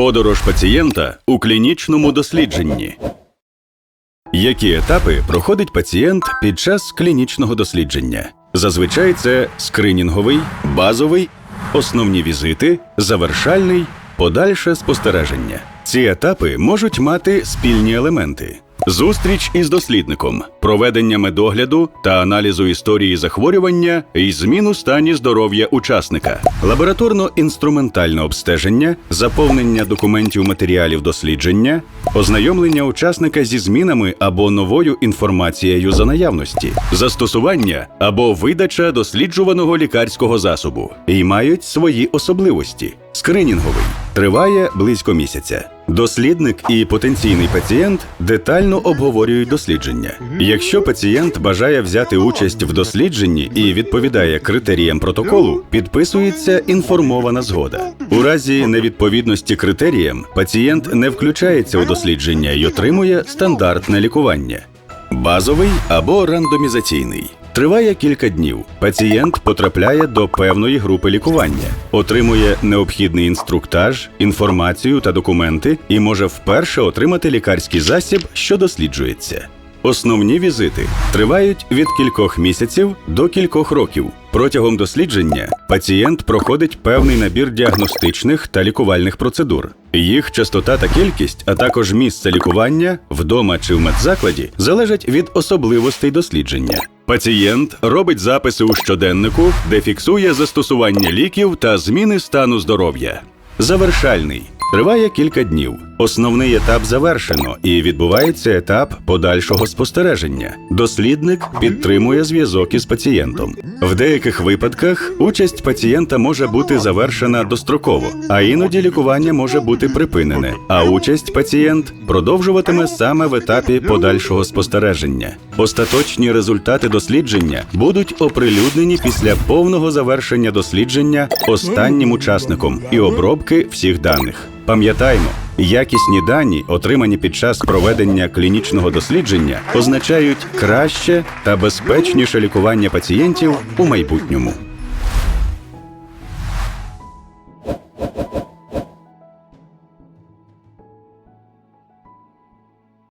Подорож пацієнта у клінічному дослідженні. Які етапи проходить пацієнт під час клінічного дослідження? Зазвичай це скринінговий, базовий, основні візити, завершальний, подальше спостереження. Ці етапи можуть мати спільні елементи. Зустріч із дослідником, проведення медогляду та аналізу історії захворювання і зміну стані здоров'я учасника, лабораторно-інструментальне обстеження, заповнення документів матеріалів дослідження, ознайомлення учасника зі змінами або новою інформацією за наявності, застосування або видача досліджуваного лікарського засобу. І мають свої особливості. Скринінговий триває близько місяця. Дослідник і потенційний пацієнт детально обговорюють дослідження. Якщо пацієнт бажає взяти участь в дослідженні і відповідає критеріям протоколу, підписується інформована згода. У разі невідповідності критеріям пацієнт не включається у дослідження і отримує стандартне лікування. Базовий або рандомізаційний. Триває кілька днів. Пацієнт потрапляє до певної групи лікування, отримує необхідний інструктаж, інформацію та документи і може вперше отримати лікарський засіб, що досліджується. Основні візити тривають від кількох місяців до кількох років. Протягом дослідження пацієнт проходить певний набір діагностичних та лікувальних процедур. Їх частота та кількість, а також місце лікування вдома чи в медзакладі залежать від особливостей дослідження. Пацієнт робить записи у щоденнику, де фіксує застосування ліків та зміни стану здоров'я. Завершальний триває кілька днів. Основний етап завершено і відбувається етап подальшого спостереження. Дослідник підтримує зв'язок із пацієнтом. В деяких випадках участь пацієнта може бути завершена достроково, а іноді лікування може бути припинене. А участь пацієнт продовжуватиме саме в етапі подальшого спостереження. Остаточні результати дослідження будуть оприлюднені після повного завершення дослідження останнім учасником і обробки всіх даних. Пам'ятаймо, якісні дані, отримані під час проведення клінічного дослідження, означають краще та безпечніше лікування пацієнтів у майбутньому.